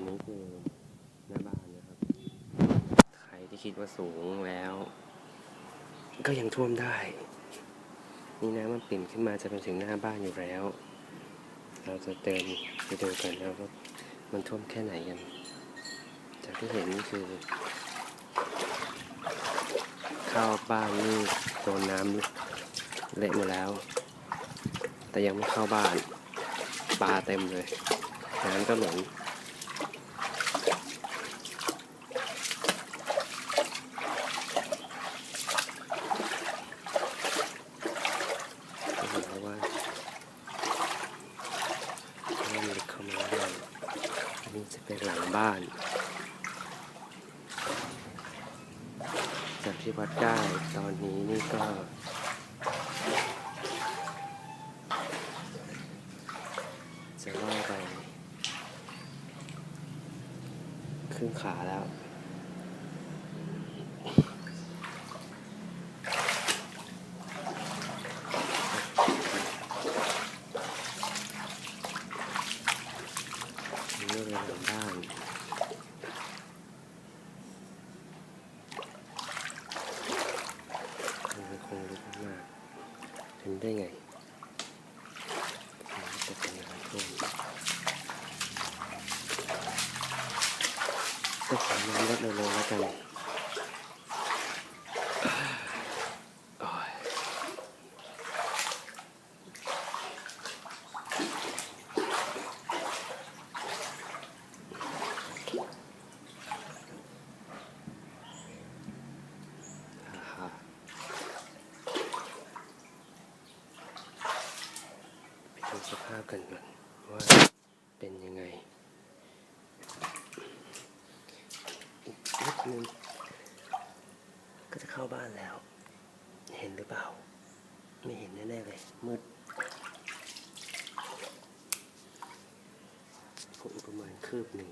นนี้คือหน้าบ้านนะครับ ใครที่คิดว่าสูงแล้ว ก็ยังท่วมได้ นี่น้ำมันปิ่มขึ้นมาจะเป็นถึงหน้าบ้านอยู่แล้ว เราจะเดินไปดูกันนะว่ามันท่วมแค่ไหนกัน จากที่เห็นนี่คือเข้าบ้านนี่โดนน้ำเละหมดแล้ว แต่ยังไม่เข้าบ้านปลาเต็มเลยน้ำก็หลงจะเห็นแล้วว่าน้ำลึกเข้ามาแล้วอั นี่จะเป็นหลังบ้านจากที่วัดได้ตอนนี้นี่ก็จะล่อไปครึ่งขาแล้ว เป็นหลังบ้านมันคงลึกมากเห็นได้ไงจะเป็นน้ำท่วมก็ขอน้ำลดเร็วๆแล้วกันโอ้ยฮ่าฮ่า ไปดู สภาพกันก่อนว่าเป็นยังไงอีกนิดนึงก็จะเข้าบ้านแล้ว เห็นหรือเปล่า ไม่เห็นแน่ๆเลย มืดผมประมาณคืบหนึ่ง